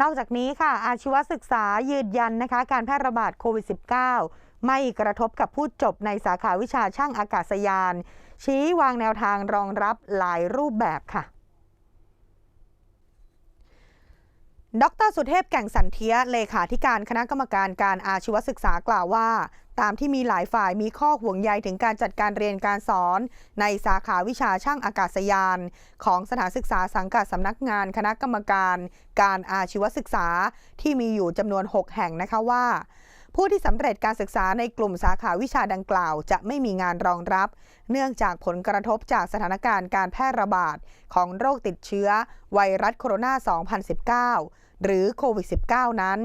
นอกจากนี้ค่ะ อาชีวศึกษายืนยันนะคะ การแพร่ระบาดโควิด -19 ไม่กระทบกับผู้จบในสาขาวิชาช่างอากาศยาน ชี้วางแนวทางรองรับหลายรูปแบบค่ะดรสุเทพแก่งสันเทียเลขาธิการคณะกรรมการการอาชีวศึกษากล่าวว่า ตามที่มีหลายฝ่ายมีข้อห่วงใยถึงการจัดการเรียนการสอน ในสาขาวิชาช่างอากาศยาน ของสถานศึกษาสังกัดสำนักงานคณะกรรมการ การอาชีวศึกษาที่มีอยู่จำนวน 6 แห่งนะคะว่า ผู้ที่สำเร็จการศึกษาในกลุ่มสาขาวิชาดังกล่าว จะไม่มีงานรองรับ เนื่องจากผลกระทบจากสถานการณ์การแพร่ระบาดของโรคติดเชื้อ ไวรัสโคโรนา 2019 หรือโควิด -19 นั้น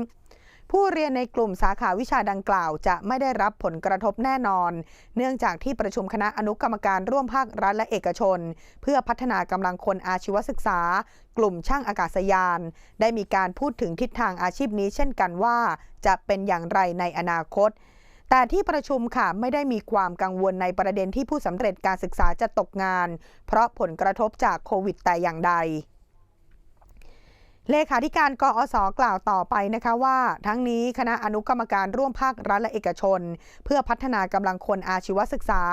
ผู้เรียนในกลุ่มสาขาวิชาดังกล่าว จะไม่ได้รับผลกระทบแน่นอน เนื่องจากที่ประชุมคณะอนุกรรมการร่วมภาครัฐและเอกชน เพื่อพัฒนากำลังคนอาชีวศึกษา กลุ่มช่างอากาศยาน ได้มีการพูดถึงทิศทางอาชีพนี้เช่นกันว่า จะเป็นอย่างไรในอนาคตแต่ที่ประชุมค่ะไม่ได้มีความกังวลในประเด็นที่ผู้สำเร็จการศึกษาจะตกงาน เพราะผลกระทบจากโควิดแต่อย่างใด เลขาธิการกอสกล่าวต่อไปนะคะว่า ทั้งนี้คณะอนุกรรมการร่วมภาครัฐและเอกชน เพื่อพัฒนากำลังคนอาชีวศึกษา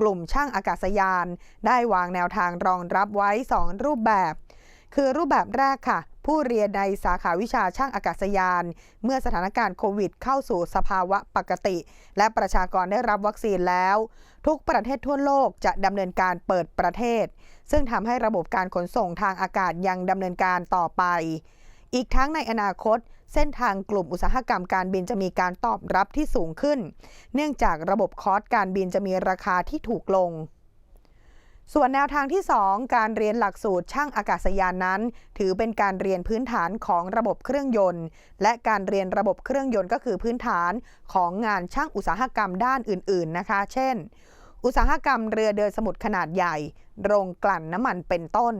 กลุ่มช่างอากาศยาน ได้วางแนวทางรองรับไว้ 2 รูปแบบ คือรูปแบบแรกค่ะ ผู้เรียนในสาขาวิชาช่างอากาศยาน เมื่อสถานการณ์โควิดเข้าสู่สภาวะปกติ และประชากรได้รับวัคซีนแล้ว ทุกประเทศทั่วโลกจะดำเนินการเปิดประเทศ ซึ่งทำให้ระบบการขนส่งทางอากาศยังดำเนินการต่อไป อีกทั้งในอนาคตเส้นทางกลุ่มอุตสาหกรรมการบินจะมีการตอบรับที่สูงขึ้น เนื่องจากระบบคอร์สการบินจะมีราคาที่ถูกลง ส่วนแนวทางที่ 2 การเรียนหลักสูตรช่างอากาศยานนั้น ถือเป็นการเรียนพื้นฐานของระบบเครื่องยนต์ และการเรียนระบบเครื่องยนต์ก็คือพื้นฐานของงานช่างอุตสาหกรรมด้านอื่น ๆนะคะ เช่น อุตสาหกรรมเรือเดินสมุทรขนาดใหญ่ โรงกลั่นน้ำมันเป็นต้น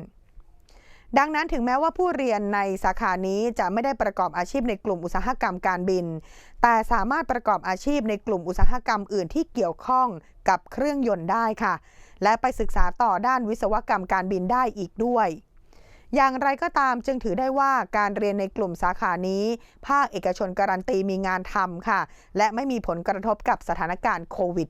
ดังนั้นถึงแม้ว่าผู้เรียนในสาขานี้จะไม่ได้ประกอบอาชีพในกลุ่มอุตสาหกรรมการบิน แต่สามารถประกอบอาชีพในกลุ่มอุตสาหกรรมอื่นที่เกี่ยวข้องกับเครื่องยนต์ได้ค่ะ และไปศึกษาต่อด้านวิศวกรรมการบินได้อีกด้วย อย่างไรก็ตามจึงถือได้ว่าการเรียนในกลุ่มสาขานี้ ภาคเอกชนการันตีมีงานทำค่ะ และไม่มีผลกระทบกับสถานการณ์โควิด